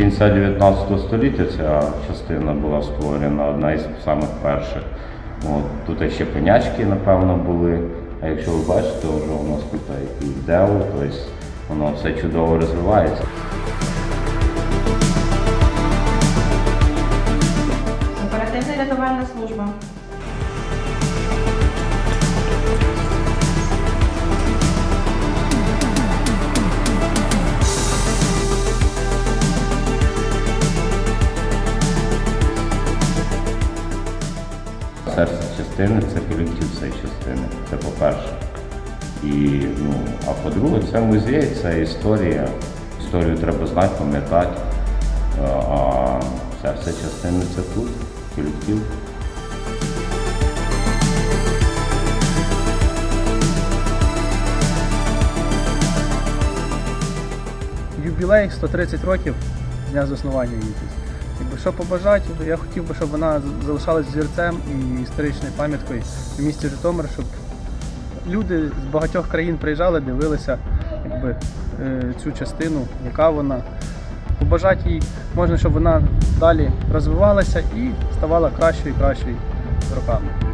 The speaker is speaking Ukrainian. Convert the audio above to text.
кінця 19 століття ця частина була створена, одна із самих перших. От, тут ще пенячки, напевно, були. А якщо ви бачите, вже у нас тут і ДЕО, тобто воно все чудово розвивається. Оперативна рятувальна служба. Серце частини це колектив цієї частини. Це по-перше. І, ну, а по-друге, це музей, це історія. Історію треба знати, пам'ятати. А серце частини це тут, колектив. юбілей 130 років з дня заснування ЮТІС. Якби що побажати, я хотів би, щоб вона залишалась зірцем і історичною пам'яткою в місті Житомир, щоб люди з багатьох країн приїжджали, дивилися якби, е, цю частину, яка вона. Побажати їй можна, щоб вона далі розвивалася і ставала кращою і кращою роками.